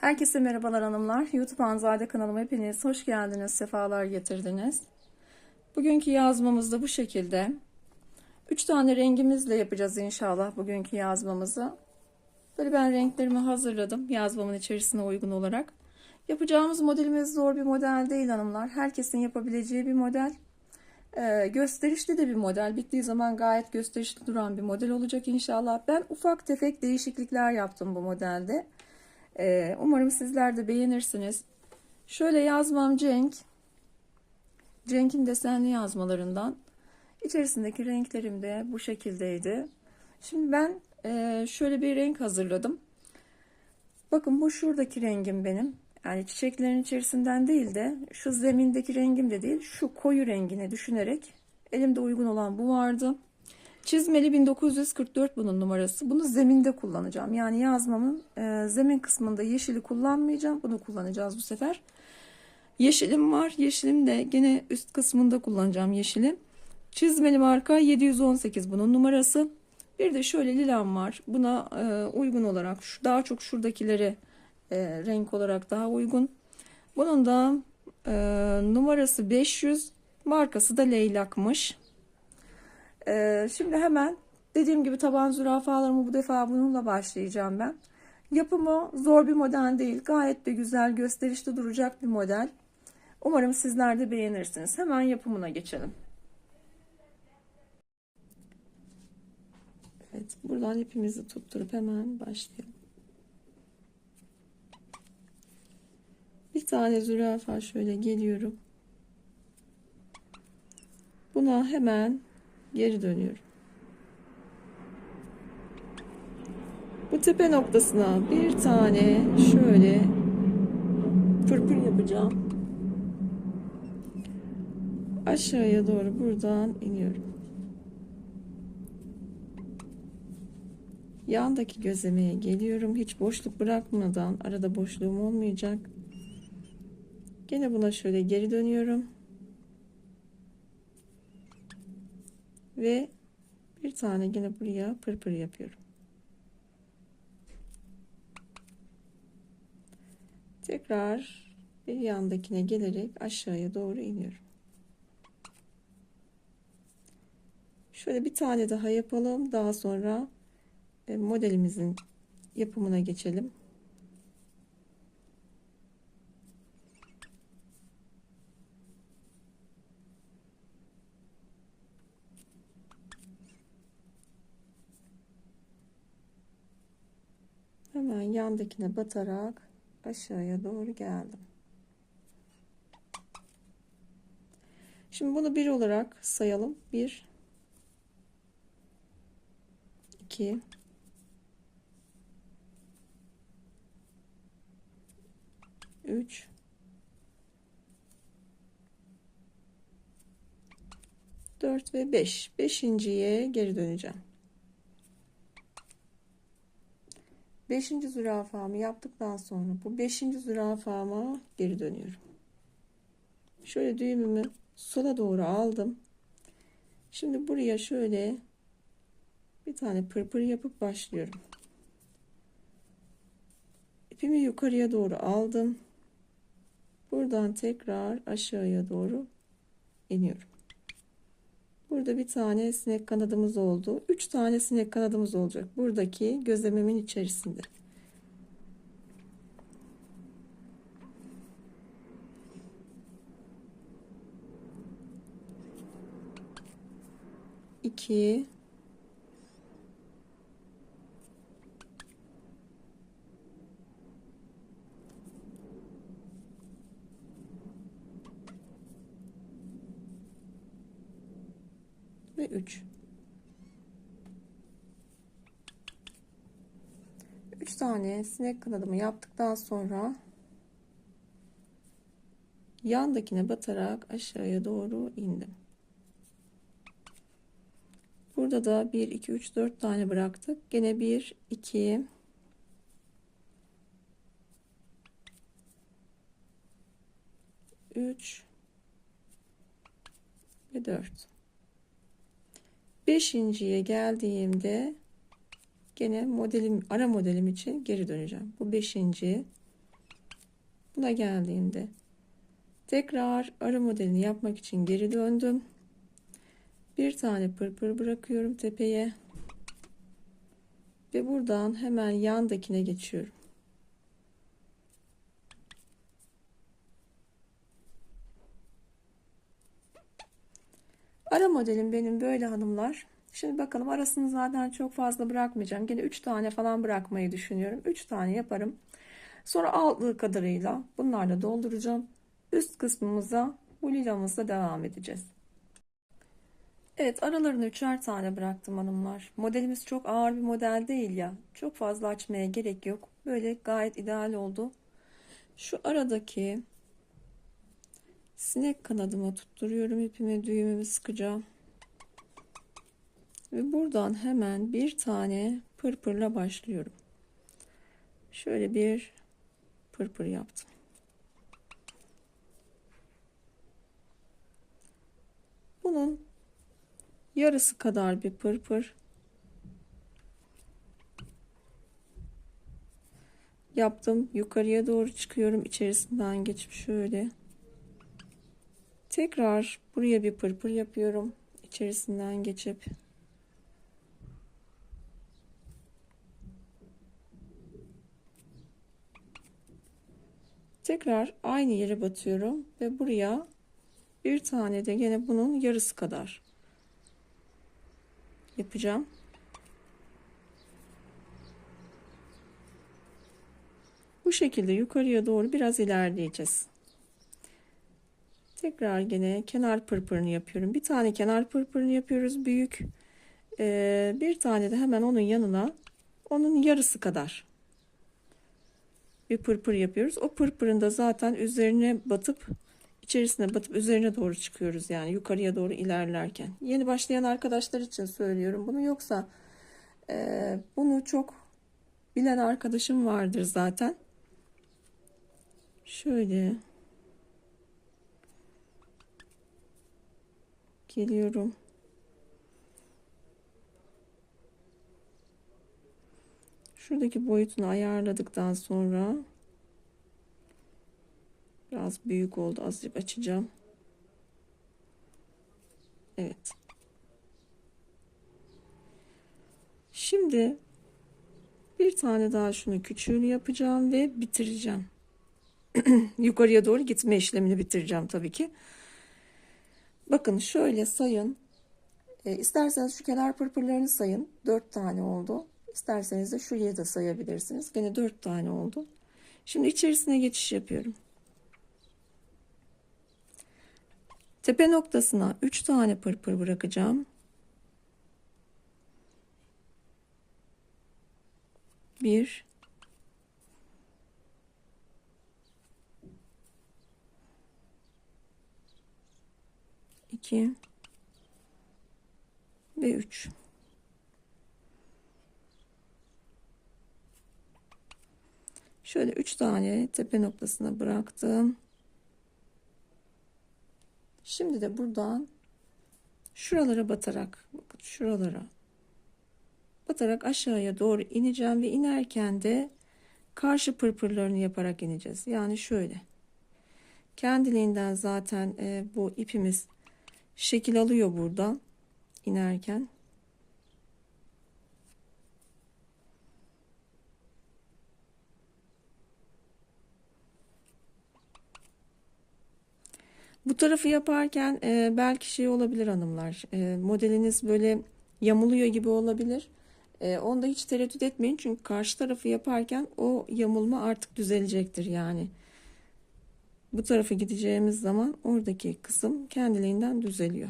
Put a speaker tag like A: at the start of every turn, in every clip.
A: Herkese merhabalar hanımlar. YouTube Anzade kanalıma hepiniz hoş geldiniz, sefalar getirdiniz. Bugünkü yazmamız bu şekilde. 3 tane rengimizle yapacağız inşallah bugünkü yazmamızı. Böyle ben renklerimi hazırladım yazmamın içerisine uygun olarak. Yapacağımız modelimiz zor bir model değil hanımlar. Herkesin yapabileceği bir model. Ee, gösterişli de bir model. Bittiği zaman gayet gösterişli duran bir model olacak inşallah. Ben ufak tefek değişiklikler yaptım bu modelde. Ee, umarım sizler de beğenirsiniz. Şöyle yazmam Cenk. Cenk'in desenli yazmalarından. İçerisindeki renklerim de bu şekildeydi. Şimdi ben e, şöyle bir renk hazırladım. Bakın bu şuradaki rengim benim. Yani çiçeklerin içerisinden değil de şu zemindeki rengim de değil. Şu koyu rengini düşünerek elimde uygun olan bu vardı. Çizmeli 1944 bunun numarası. Bunu zeminde kullanacağım. Yani yazmamın e, zemin kısmında yeşili kullanmayacağım. Bunu kullanacağız bu sefer. Yeşilim var. Yeşilim de gene üst kısmında kullanacağım yeşili. Çizmeli marka 718 bunun numarası. Bir de şöyle lilam var. Buna e, uygun olarak şu, daha çok şuradakileri e, renk olarak daha uygun. Bunun da e, numarası 500. Markası da leylakmış. Ee, şimdi hemen dediğim gibi taban zürafalarımı bu defa bununla başlayacağım ben. Yapımı zor bir model değil. Gayet de güzel, gösterişli duracak bir model. Umarım sizler de beğenirsiniz. Hemen yapımına geçelim. Evet, buradan ipimizi tutturup hemen başlayalım. Bir tane zürafa şöyle geliyorum. Buna hemen geri dönüyorum. Bu tepe noktasına bir tane şöyle pırpır yapacağım. Aşağıya doğru buradan iniyorum. Yandaki gözlemeye geliyorum. Hiç boşluk bırakmadan arada boşluğum olmayacak. Gene buna şöyle geri dönüyorum. Ve bir tane yine buraya pırpır yapıyorum. Tekrar bir yandakine gelerek aşağıya doğru iniyorum. Şöyle bir tane daha yapalım. Daha sonra e, modelimizin yapımına geçelim. Hemen yandakine batarak aşağıya doğru geldim. Şimdi bunu bir olarak sayalım. 1 2 3 4 ve 5. Beşinciye geri döneceğim. Beşinci zürafamı yaptıktan sonra bu beşinci zürafama geri dönüyorum. Şöyle düğümümü sola doğru aldım. Şimdi buraya şöyle bir tane pırpır yapıp başlıyorum. İpimi yukarıya doğru aldım. Buradan tekrar aşağıya doğru iniyorum. Burada bir tane sinek kanadımız oldu. Üç tane sinek kanadımız olacak. Buradaki gözlememin içerisinde. İki. ve 3. 3 tane sinek kanadımı yaptıktan sonra yandakine batarak aşağıya doğru indim. Burada da 1 2 3 4 tane bıraktık. Gene 1 2 3 ve 4 Beşinciye geldiğimde gene modelim ara modelim için geri döneceğim. Bu beşinci buna geldiğinde tekrar ara modelini yapmak için geri döndüm. Bir tane pırpır bırakıyorum tepeye. Ve buradan hemen yandakine geçiyorum. Ara modelim benim böyle hanımlar. Şimdi bakalım arasını zaten çok fazla bırakmayacağım. Gene 3 tane falan bırakmayı düşünüyorum. 3 tane yaparım. Sonra aldığı kadarıyla bunlarla dolduracağım. Üst kısmımıza bu lilamızla devam edeceğiz. Evet aralarını üçer tane bıraktım hanımlar. Modelimiz çok ağır bir model değil ya. Çok fazla açmaya gerek yok. Böyle gayet ideal oldu. Şu aradaki sinek kanadıma tutturuyorum ipimi düğümümü sıkacağım. Ve buradan hemen bir tane pırpırla başlıyorum. Şöyle bir pırpır yaptım. Bunun yarısı kadar bir pırpır yaptım. Yukarıya doğru çıkıyorum. içerisinden geçip şöyle. Tekrar buraya bir pırpır yapıyorum. içerisinden geçip Tekrar aynı yere batıyorum ve buraya bir tane de gene bunun yarısı kadar yapacağım. Bu şekilde yukarıya doğru biraz ilerleyeceğiz. Tekrar gene kenar pırpırını yapıyorum. Bir tane kenar pırpırını yapıyoruz büyük. Ee, bir tane de hemen onun yanına onun yarısı kadar bir pırpır yapıyoruz. O pırpırın da zaten üzerine batıp içerisine batıp üzerine doğru çıkıyoruz yani yukarıya doğru ilerlerken. Yeni başlayan arkadaşlar için söylüyorum bunu yoksa e, bunu çok bilen arkadaşım vardır zaten. Şöyle geliyorum. Şuradaki boyutunu ayarladıktan sonra biraz büyük oldu. Azıcık açacağım. Evet. Şimdi bir tane daha şunu küçüğünü yapacağım ve bitireceğim. Yukarıya doğru gitme işlemini bitireceğim tabii ki. Bakın şöyle sayın. E, isterseniz şu kenar pırpırlarını sayın. 4 tane oldu. İsterseniz de şuraya da sayabilirsiniz. Gene 4 tane oldu. Şimdi içerisine geçiş yapıyorum. Tepe noktasına 3 tane pırpır bırakacağım. Bir, iki ve üç. Şöyle üç tane tepe noktasına bıraktım. Şimdi de buradan şuralara batarak bakın şuralara batarak aşağıya doğru ineceğim ve inerken de karşı pırpırlarını yaparak ineceğiz. Yani şöyle kendiliğinden zaten e, bu ipimiz şekil alıyor buradan inerken. Bu tarafı yaparken e, belki şey olabilir hanımlar. E, modeliniz böyle yamuluyor gibi olabilir. E, onda hiç tereddüt etmeyin. Çünkü karşı tarafı yaparken o yamulma artık düzelecektir yani. Bu tarafa gideceğimiz zaman oradaki kısım kendiliğinden düzeliyor.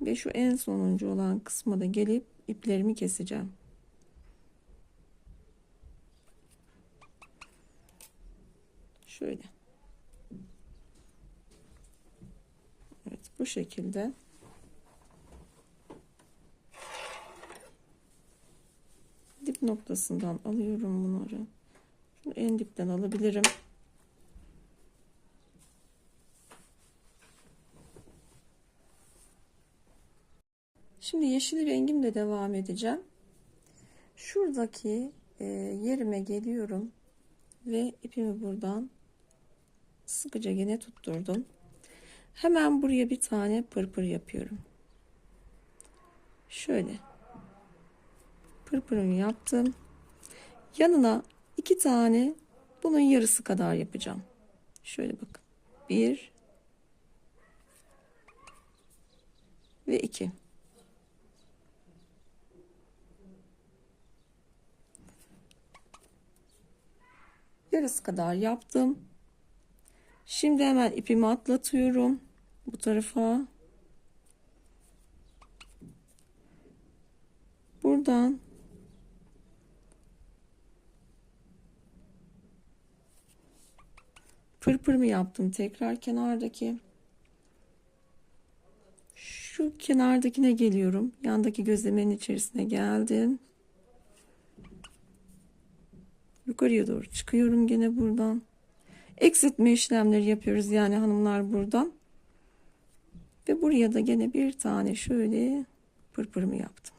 A: Ve şu en sonuncu olan kısma da gelip iplerimi keseceğim. Şöyle. Bu şekilde. Dip noktasından alıyorum bunları. Şunu en dipten alabilirim. Şimdi yeşil rengimle devam edeceğim. Şuradaki e, yerime geliyorum ve ipimi buradan sıkıca gene tutturdum. Hemen buraya bir tane pırpır yapıyorum. Şöyle pırpırımı yaptım. Yanına iki tane bunun yarısı kadar yapacağım. Şöyle bakın. Bir ve iki. Yarısı kadar yaptım. Şimdi hemen ipimi atlatıyorum bu tarafa. Buradan pırpırımı yaptım tekrar kenardaki. Şu kenardakine geliyorum. Yandaki gözlemenin içerisine geldim. Yukarıya doğru çıkıyorum gene buradan. Eksiltme işlemleri yapıyoruz yani hanımlar buradan. Ve buraya da gene bir tane şöyle pırpırımı yaptım.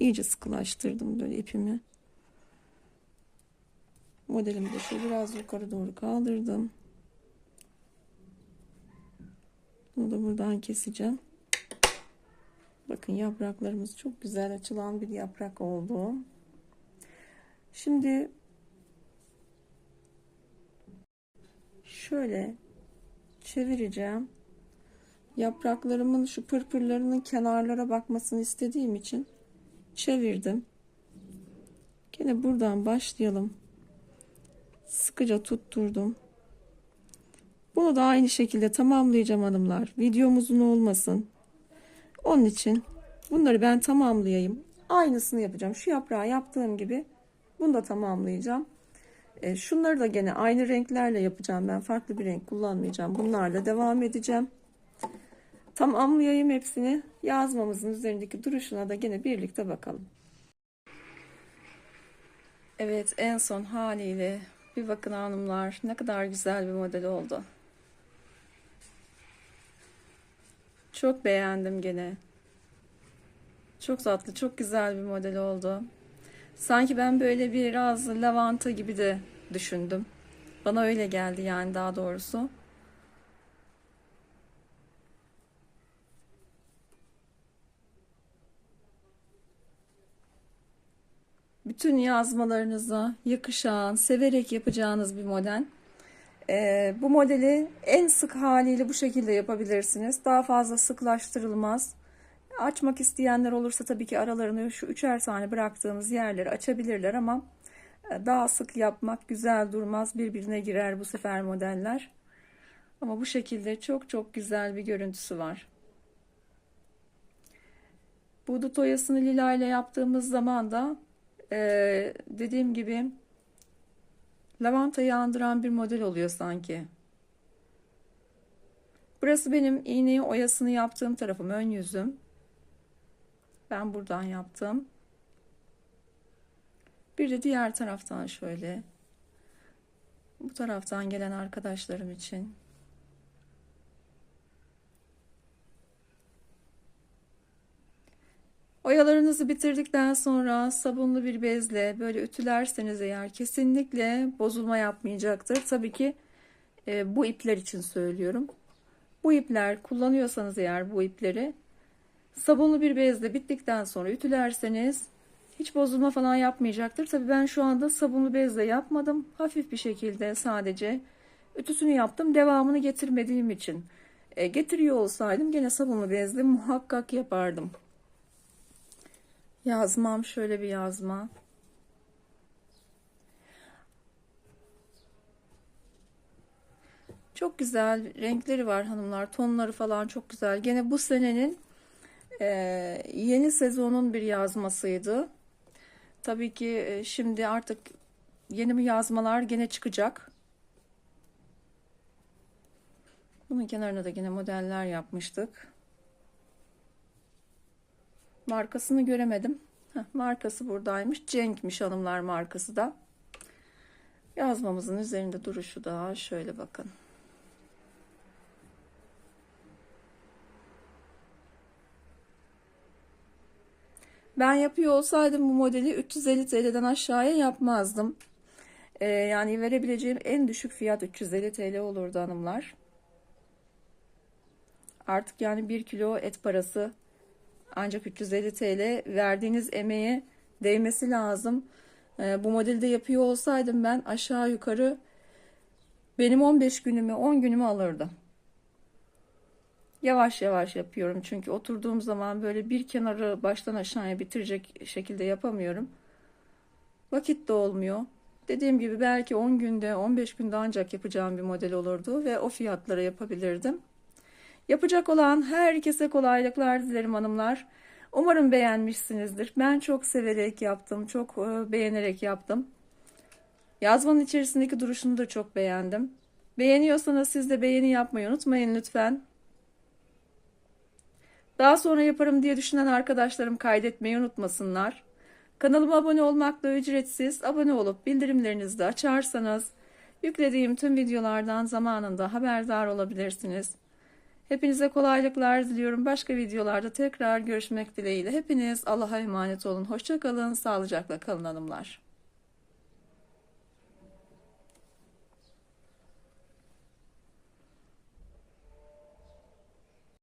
A: İyice sıkılaştırdım böyle ipimi. Modelimi de şöyle biraz yukarı doğru kaldırdım. Bunu da buradan keseceğim. Bakın yapraklarımız çok güzel açılan bir yaprak oldu. Şimdi şöyle çevireceğim. Yapraklarımın şu pırpırlarının kenarlara bakmasını istediğim için çevirdim. Gene buradan başlayalım. Sıkıca tutturdum. Bunu da aynı şekilde tamamlayacağım hanımlar. Videom uzun olmasın. Onun için bunları ben tamamlayayım. Aynısını yapacağım. Şu yaprağı yaptığım gibi bunu da tamamlayacağım. E, şunları da gene aynı renklerle yapacağım. Ben farklı bir renk kullanmayacağım. Bunlarla devam edeceğim. Tamamlayayım hepsini. Yazmamızın üzerindeki duruşuna da gene birlikte bakalım. Evet en son haliyle bir bakın hanımlar ne kadar güzel bir model oldu. Çok beğendim gene. Çok tatlı, çok güzel bir model oldu. Sanki ben böyle biraz lavanta gibi de düşündüm. Bana öyle geldi yani daha doğrusu. Bütün yazmalarınıza yakışan, severek yapacağınız bir model. Ee, bu modeli en sık haliyle bu şekilde yapabilirsiniz. Daha fazla sıklaştırılmaz. Açmak isteyenler olursa tabii ki aralarını şu üçer tane bıraktığımız yerleri açabilirler ama e, daha sık yapmak güzel durmaz. Birbirine girer bu sefer modeller. Ama bu şekilde çok çok güzel bir görüntüsü var. Bu dut oyasını lila ile yaptığımız zaman da e, dediğim gibi lavantayı andıran bir model oluyor sanki. Burası benim iğneyi oyasını yaptığım tarafım ön yüzüm. Ben buradan yaptım. Bir de diğer taraftan şöyle. Bu taraftan gelen arkadaşlarım için. Oyalarınızı bitirdikten sonra sabunlu bir bezle böyle ütülerseniz eğer kesinlikle bozulma yapmayacaktır. Tabii ki e, bu ipler için söylüyorum. Bu ipler kullanıyorsanız eğer bu ipleri sabunlu bir bezle bittikten sonra ütülerseniz hiç bozulma falan yapmayacaktır. Tabii ben şu anda sabunlu bezle yapmadım. Hafif bir şekilde sadece ütüsünü yaptım. Devamını getirmediğim için. E, getiriyor olsaydım gene sabunlu bezle muhakkak yapardım. Yazmam şöyle bir yazma. Çok güzel renkleri var hanımlar. Tonları falan çok güzel. Gene bu senenin e, yeni sezonun bir yazmasıydı. Tabii ki e, şimdi artık yeni yazmalar gene çıkacak. Bunun kenarına da yine modeller yapmıştık. Markasını göremedim. Heh, markası buradaymış. Cenk'miş hanımlar markası da. Yazmamızın üzerinde duruşu da şöyle bakın. Ben yapıyor olsaydım bu modeli 350 TL'den aşağıya yapmazdım. Ee, yani verebileceğim en düşük fiyat 350 TL olurdu hanımlar. Artık yani 1 kilo et parası ancak 350 TL verdiğiniz emeğe değmesi lazım. Ee, bu modelde yapıyor olsaydım ben aşağı yukarı benim 15 günümü 10 günümü alırdı. Yavaş yavaş yapıyorum çünkü oturduğum zaman böyle bir kenarı baştan aşağıya bitirecek şekilde yapamıyorum. Vakit de olmuyor. Dediğim gibi belki 10 günde 15 günde ancak yapacağım bir model olurdu ve o fiyatlara yapabilirdim. Yapacak olan herkese kolaylıklar dilerim hanımlar. Umarım beğenmişsinizdir. Ben çok severek yaptım, çok e, beğenerek yaptım. Yazmanın içerisindeki duruşunu da çok beğendim. Beğeniyorsanız siz de beğeni yapmayı unutmayın lütfen. Daha sonra yaparım diye düşünen arkadaşlarım kaydetmeyi unutmasınlar. Kanalıma abone olmak da ücretsiz. Abone olup bildirimlerinizi de açarsanız yüklediğim tüm videolardan zamanında haberdar olabilirsiniz. Hepinize kolaylıklar diliyorum. Başka videolarda tekrar görüşmek dileğiyle. Hepiniz Allah'a emanet olun. Hoşçakalın. Sağlıcakla kalın hanımlar.